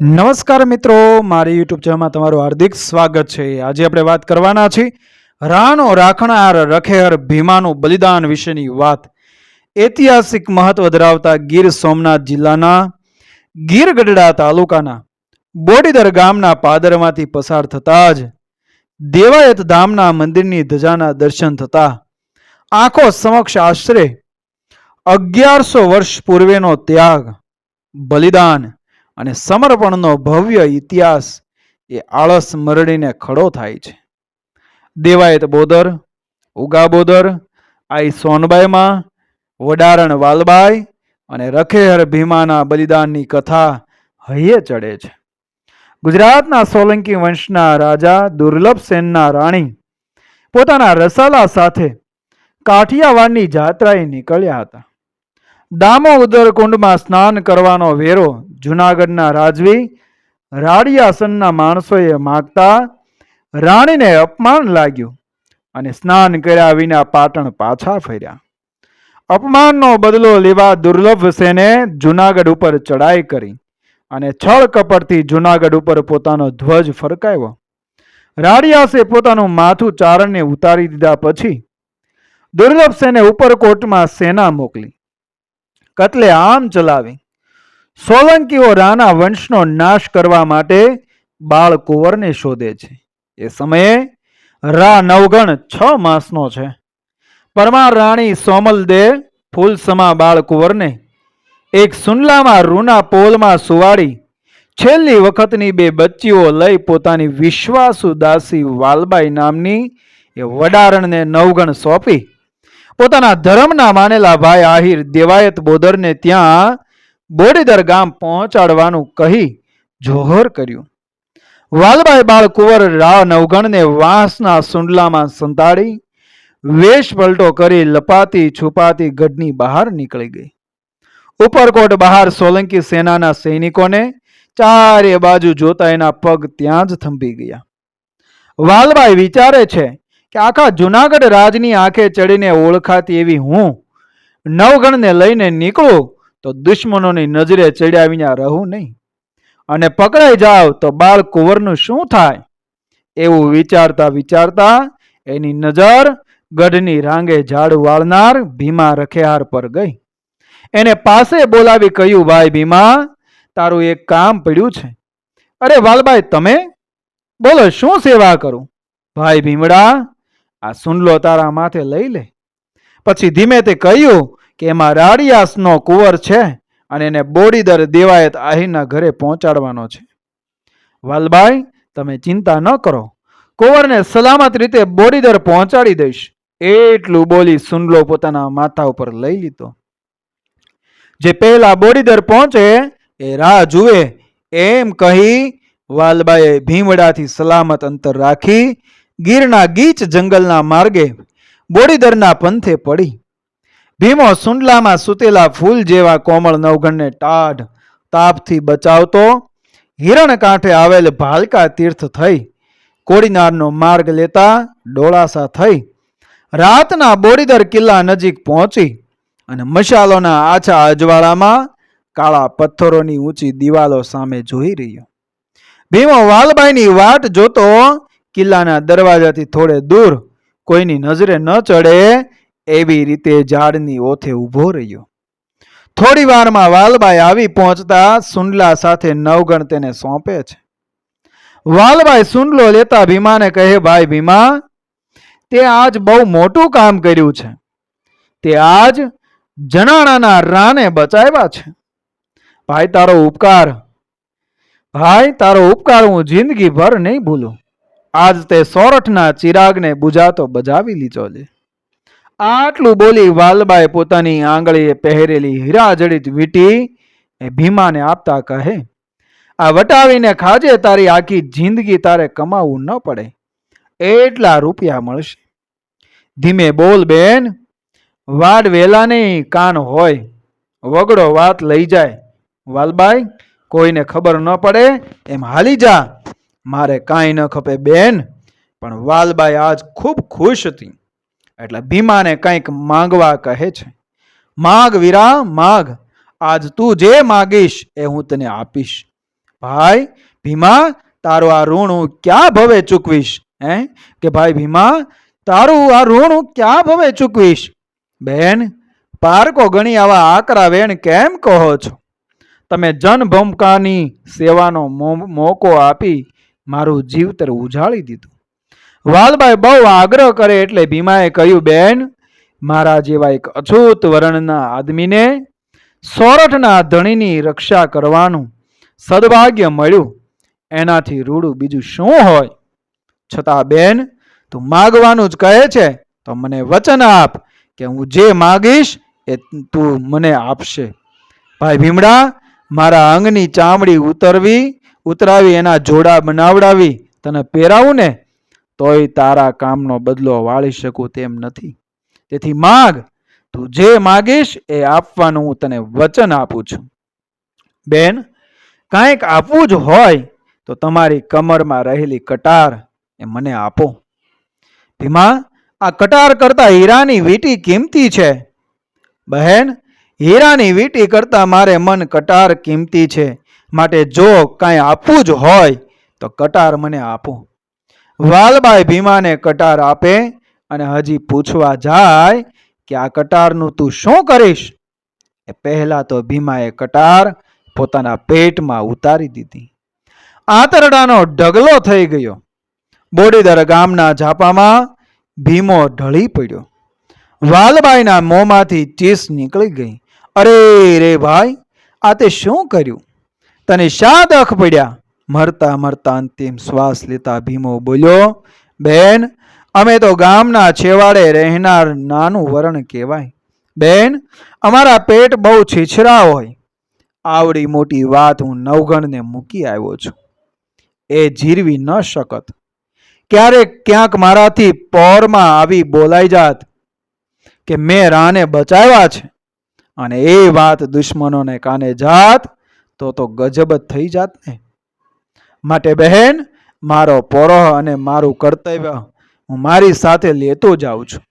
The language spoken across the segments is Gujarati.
નમસ્કાર મિત્રો, મારી યુટ્યુબ ચેનલમાં તમારું હાર્દિક સ્વાગત છે. આજે આપણે વાત કરવાના છીએ રાણો રાખનાર રખેહર ભીમાનું બલિદાન વિશેની વાત. ઐતિહાસિક મહત્વ ધરાવતા ગીર સોમનાથ જિલ્લાના ગીરગઢડા તાલુકાના બોડીદર ગામના પાદરમાંથી પસાર થતા જ દેવાયત ધામના મંદિરની ધજાના દર્શન થતા આંખો સમક્ષ આશરે અગિયારસો વર્ષ પૂર્વેનો ત્યાગ, બલિદાન અને સમર્પણનો ભવ્ય ઇતિહાસ એ આળસ મરડીને ખડો થાય છે. દેવાયત બોદર, ઉગા બોદર, આઈ સોનબાઈમાં, વડારણ વાલબાઈ અને રખેહર ભીમાના બલિદાનની કથા હૈયે ચડે છે. ગુજરાતના સોલંકી વંશના રાજા દુર્લભ સેનના રાણી પોતાના રસાલા સાથે કાઠિયાવાડની જાત્રાએ નીકળ્યા હતા. દામોદર કુંડમાં સ્નાન કરવાનો વેરો જુનાગઢના રાજવી રાડિયાસનના માણસોએ માગતા રાણીને અપમાન લાગ્યું અને સ્નાન કર્યા વિના પાટણ પાછા ફર્યા. અપમાનનો બદલો લેવા દુર્લભ સેને જુનાગઢ ઉપર ચડાઈ કરી અને છળ કપડથી જુનાગઢ ઉપર પોતાનો ધ્વજ ફરકાવ્યો. રાડિયાસે પોતાનું માથું ચારણને ઉતારી દીધા પછી દુર્લભ સેને ઉપરકોટમાં સેના મોકલી. કતલે આમ ચલાવી સોલંકીઓ રાણા વંશનો નાશ કરવા માટે બાળ કુંવરને શોધે છે. એ સમયે રા નવગણ છ માસનો છે. પરમાર રાણી સોમલ દે ફૂલસમા બાળ કુંવરને એક સુનલામાં રૂના પોલમાં સુવાડી છેલ્લી વખતની બે બચ્ચીઓ લઈ પોતાની વિશ્વાસુ દાસી વાલબાઈ નામની એ વડારણને નવગણ સોંપી. પોતાના ધર્મના માનેલા ભાઈ આહિર દેવાયત બોદરને ત્યાં બોડીદર ગામ પહોંચાડવાનું કહી જોહર કર્યું. વાલબાઈ બાળકુંવર રા નવગણને વાંસના સુંડલામાં સંતાડી, વેશ પલટો કરી લપાતી છુપાતી ગઢની બહાર નીકળી ગઈ. ઉપરકોટ બહાર સોલંકી સેનાના સૈનિકોને ચારે બાજુ જોતા એના પગ ત્યાં જ થંભી ગયા. વાલબાઈ વિચારે છે કે આખા જુનાગઢ રાજની આંખે ચડીને ઓળખાતી એવી હું નવગણને લઈને નીકળું તો દુશ્મનોની નજરે ચડ્યા વિના રહું નહીં. અને પકડાઈ જાવ તો બાળ કુંવરનું શું થાય? એવું વિચારતા વિચારતા એની નજર ગઢની રાંગે ઝાડ વાળનાર ભીમા રખેહાર પર ગઈ. એને પાસે બોલાવી કહ્યું, ભાઈ ભીમા, તારું એક કામ પડ્યું છે. અરે વાલભાઈ તમે? બોલો, શું સેવા કરું? ભાઈ ભીમડા, આ સુનલો તારા માથે લઈ લે. પછી ધીમે તે કહ્યું કે એમાં રાડિયાસનો કુંવર છે અને એને બોડીદર દેવાયત આહીરના ઘરે પહોંચાડવાનો છે. વાલભાઈ તમે ચિંતા ન કરો. કુંવરને સલામત રીતે બોડીદર પહોંચાડી દઈશ. એટલું બોલી સુનલો પોતાના માથા ઉપર લઈ લીધો. જે પહેલા બોડીદર પહોંચે, એ રાહ જુએ. એમ કહી વાલબાએ ભીમડાથી સલામત અંતર રાખી ગીરના ગીચ જંગલના માર્ગે બોડીદરના પંથે પડી. ભીમો સુંડલામાં સૂતેલા ફૂલ જેવા કોમળ નવગણને ટાઢ તાપથી બચાવતો હિરણ કાંઠે આવેલ ભાલકા તીર્થ થઈ કોડીનારનો માર્ગ લેતા ડોળાસા થઈ રાતના બોડીદર કિલ્લા નજીક પહોંચી અને મશાલોના આછા અજવાળામાં કાળા પથ્થરોની ઊંચી દિવાલો સામે જોઈ રહ્યો. ભીમો વાલબાઈની વાટ જોતો કિલ્લાના દરવાજાથી થોડે દૂર કોઈની નજરે ન ચડે એવી રીતે ઝાડની ઓથે ઊભો રહ્યો. થોડી વારમાં વાલબાઈ આવી પહોંચતા સુંડલા સાથે નવગણ તેને સોંપે છે. વાલબાઈ સુંડલો લેતા ભીમાને કહે, ભાઈ ભીમા, તે આજ બહુ મોટું કામ કર્યું છે. તે આજ જનાણાના રાને બચાવ્યા છે. ભાઈ, તારો ઉપકાર, ભાઈ, તારો ઉપકાર હું જિંદગીભર નહીં ભૂલું. આજ તે સોરઠના ચિરાગને બુજાતો બજાવી લીધો છે આટલું બોલી વાલબાએ પોતાની આંગળીએ પહેરેલી હીરા જડિત વીંટી એ ભીમાને આપતા કહે, આ વટાવીને ખાજે તારી આખી જિંદગી તારે કમાવું ન પડે. એટલા રૂપિયા મળશે. ધીમે બોલ બેન, વાડ વેલા નહીં કાન હોય, વગડો વાત લઈ જાય. વાલબાઈ, કોઈને ખબર ન પડે, એમ હાલી જા. મારે કાંઈ ન ખપે બેન, પણ વાલબાઈ આજ ખૂબ ખુશ હતી. એટલે ભીમાને કંઈક માંગવા કહે છે. માગ વીરા, માગ. આજ તું જે માગીશ એ હું તને આપીશ. ભાઈ, ભીમા, તારું આ ઋણ હું ક્યાં ભવે ચૂકવીશ? હે? કે ભાઈ, ભીમા, તારું આ ઋણ હું ક્યાં ભવે ચૂકવીશ? બેન, પારકો ગણી આવા આકરા વેણ કેમ કહો છો? તમે જનભૂમકાની સેવાનો મોકો આપી મારું જીવતર ઉજાળી દીધું. વાલભાઈ બહુ આગ્રહ કરે એટલે ભીમાએ કહ્યું, બેન, મારા જેવા એક અછૂત વર્ણના આદમીને સોરઠના ધણીની રક્ષા કરવાનું સદભાગ્ય મળ્યું. એનાથી રૂડું બીજું શું હોય? છતાં બેન, તું માગવાનું જ કહે છે, તો મને વચન આપ કે હું જે માગીશ એ તું મને આપશે. ભાઈ ભીમડા, મારા અંગની ચામડી ઉતરવી, ઉતરાવી, એના જોડા બનાવડાવી, તને પહેરાવું ને તોય તારા કામનો બદલો વાળી શકું તેમ નથી. તેથી માગ, તું જે માગીશ એ આપવાનું હું તને વચન આપું છું. બેન, કાંઈક આપવું જ હોય તો તમારી કમરમાં રહેલી કટાર એ મને આપો. ભીમા, આ કટાર કરતા હીરાની વીંટી કિંમતી છે. બહેન, હીરાની વીંટી કરતા મારે મન કટાર કિંમતી છે. માટે જો કાંઈ આપવું જ હોય તો કટાર મને આપો. વાલબાઈ ભીમાને કટાર આપે અને હજી પૂછવા જાય કે આ કટારનું તું શું કરીશ? એ પહેલા તો ભીમાએ કટાર પોતાના પેટમાં ઉતારી દીધી. આંતરડાનો ઢગલો થઈ ગયો. બોડીદર ગામના ઝાપામાં ભીમો ઢળી પડ્યો. વાલબાઈના મોંમાંથી ચીસ નીકળી ગઈ. અરે રે ભાઈ, આ તે શું કર્યું? તને શા દખ પડ્યા. મરતા મરતા અંતિમ શ્વાસ લેતા ભીમો બોલ્યો, બેન, અમે તો ગામના છેવાડે રહેનાર નાનું વરણ કહેવાય. બેન, અમારા પેટ બહુ છીછરા હોય. આવડી મોટી વાત હું નવગણને મૂકી આવ્યો છું. એ જીરવી ન શકત. ક્યારેક ક્યાંક મારાથી પોરમાં આવી બોલાઈ જાત કે મેં રાને બચાવ્યા છે. અને એ વાત દુશ્મનોને કાને જાત તો તો ગજબ થઈ જાત ને. માટે બહેન, મારો પોરોહ અને મારું કર્તવ્ય હું મારી સાથે લેતો જાઉં છું.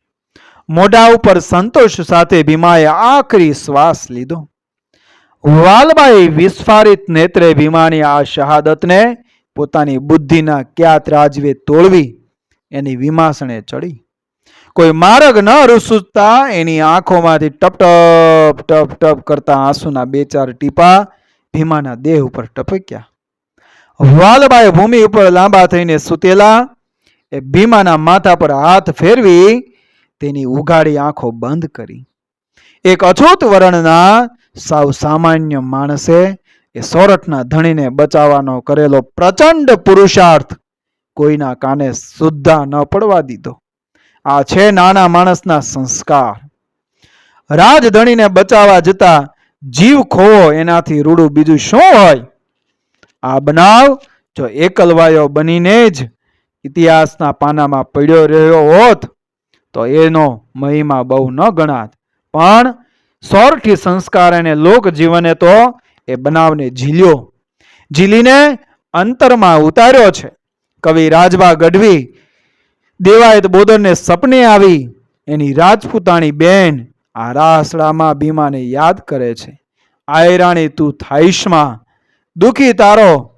મોઢા ઉપર સંતોષ સાથે ભીમાએ આખરી શ્વાસ લીધો. વાલબાઈ વિસ્ફારિત નેત્રે ભીમાની આ શહાદતને પોતાની બુદ્ધિના ક્યાત રાજવે તોળવી એની વિમાસણે ચડી. કોઈ માર્ગ ન રૂસુતા એની આંખોમાંથી ટપ ટપ ટપ ટપ કરતા આંસુના બે ચાર ટીપા ભીમાના દેહ ઉપર ટપક્યા. વાલબાઈ ભૂમિ ઉપર લાંબા થઈને સૂતેલા. એ ભીમાના માથા પર હાથ ફેરવી તેની ઉઘાડી આંખો બંધ કરી. એક અછૂત વર્ણના સાવ સામાન્ય માણસે એ સોરઠના ધણીને બચાવવાનો કરેલો પ્રચંડ પુરુષાર્થ કોઈના કાને સુદ્ધા ન પડવા દીધો. આ છે નાના માણસના સંસ્કાર. રાજધણીને બચાવવા જતા જીવ ખોવો એનાથી રૂડું બીજું શું હોય? આ બનાવ જો એકલવાયો બનીને જ ઇતિહાસના પાનામાં પડ્યો રહ્યો હોત, તો એનો મહિમા બહુ ન ગણાત. પણ સોરઠી સંસ્કાર અને લોકજીવને તો એ બનાવને ઝીલ્યો. ઝીલીને અંતરમાં ઉતાર્યો છે. કવિ રાજબા ગઢવી દેવાયત બોદરને સપને આવી એની રાજપૂતાણી બેન આ રાસડામાં ભીમાને યાદ કરે છે. આયરાણી તું થાઈશમાં દુખી તારો.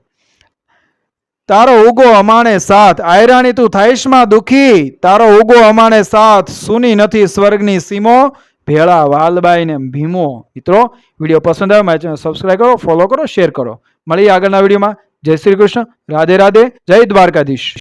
તારો ઉગો અમાણે સાથ. આયરાણી તું થાઈશમાં દુખી. તારો ઉગો અમાણે સાથ. સુની નથી સ્વર્ગની સીમો. ભેળા વાલબાઈ ને ભીમો. મિત્રો, વીડિયો પસંદ આવે, મારી ચેનલ સબસ્ક્રાઈબ કરો ફોલો કરો શેર કરો. મળીએ આગળના વિડીયોમાં. જય શ્રી કૃષ્ણ. રાધે રાધે. જય દ્વારકાધીશ.